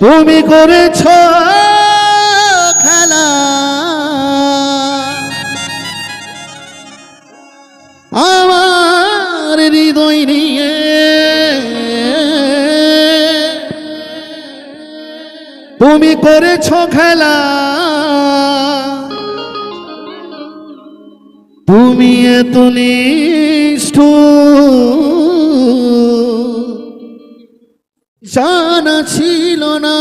তুমি করেছ খেলা। আমার হৃদয় নিয়ে তুমি করেছ খেলা। তুমি এত নিষ্ঠ। জানা ছিল না।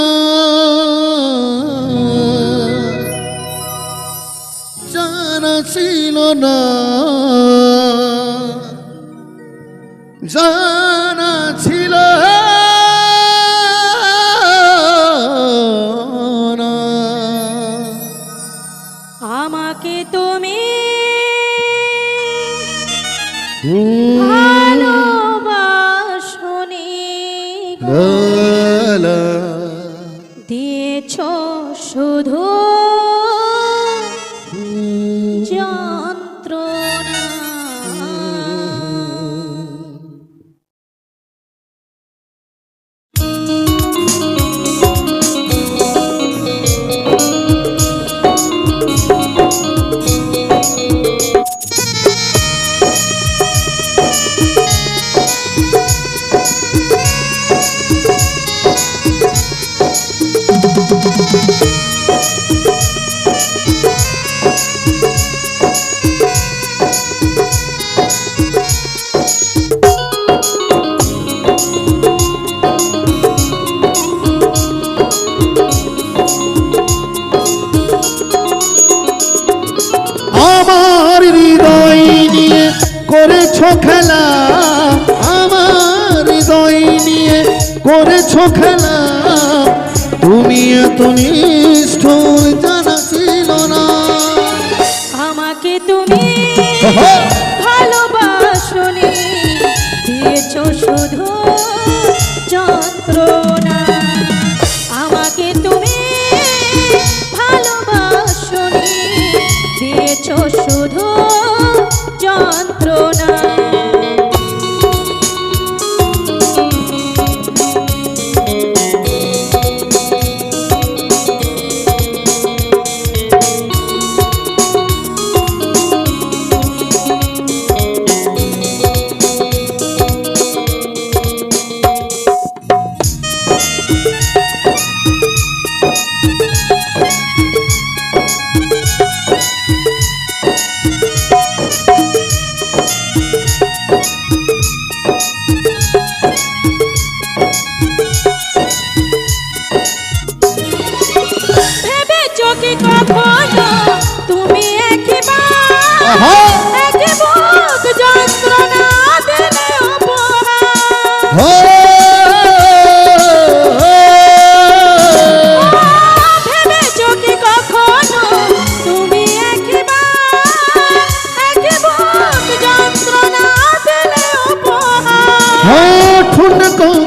জানা ছিল না। জানা ভালোবাসনি। দিয়েছ শুধু যন্ত্রণা আমার করেছ খেলা? তুমি এত নিষ্ঠুর।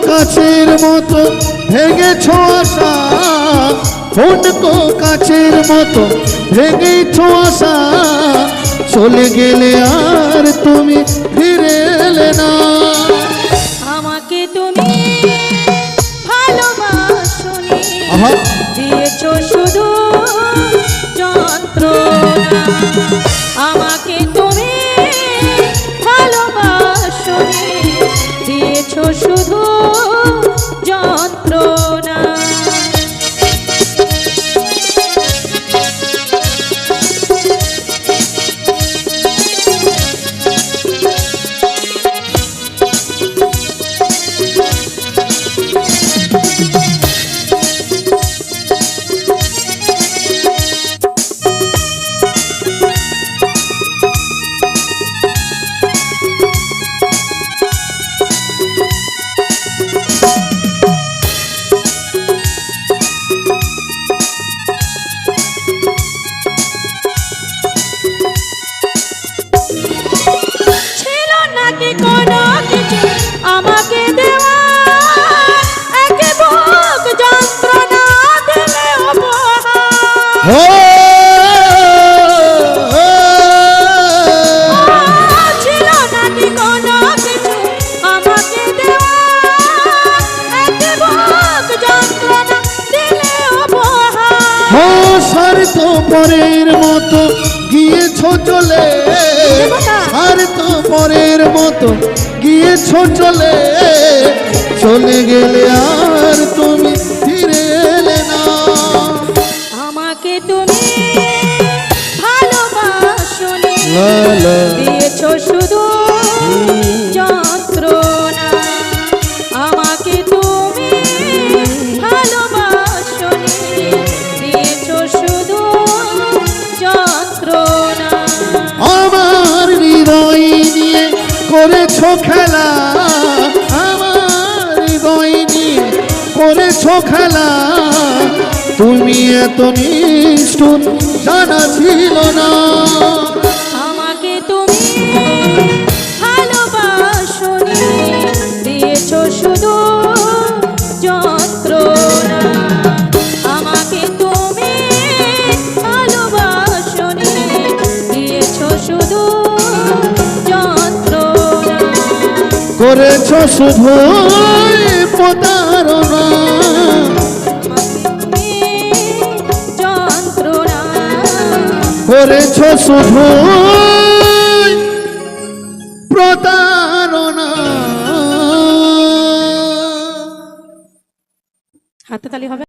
কাছের মতো ভেঙেছ আশা, ঠুনকো কাছের মতো ভেঙেছ আশা। চলে গেলে আর তুমি ফিরে এলে না। দিয়েছ শুধু যন্ত্রণা। পরের মতো গিয়েছ চলে। আর তো পরের মতো গিয়েছ চলে। চলে গেলে আর তুমি ফিরে এলে না। আমাকে তুমি ভালোবাসো লা লা। খেলা আমার হৃদয় নিয়ে করেছ খেলা। তুমি এত নিষ্ঠুর জানা ছিল না। করেছ শুধু করেছ শুধু প্রতারণা। হাতে তালি হবে।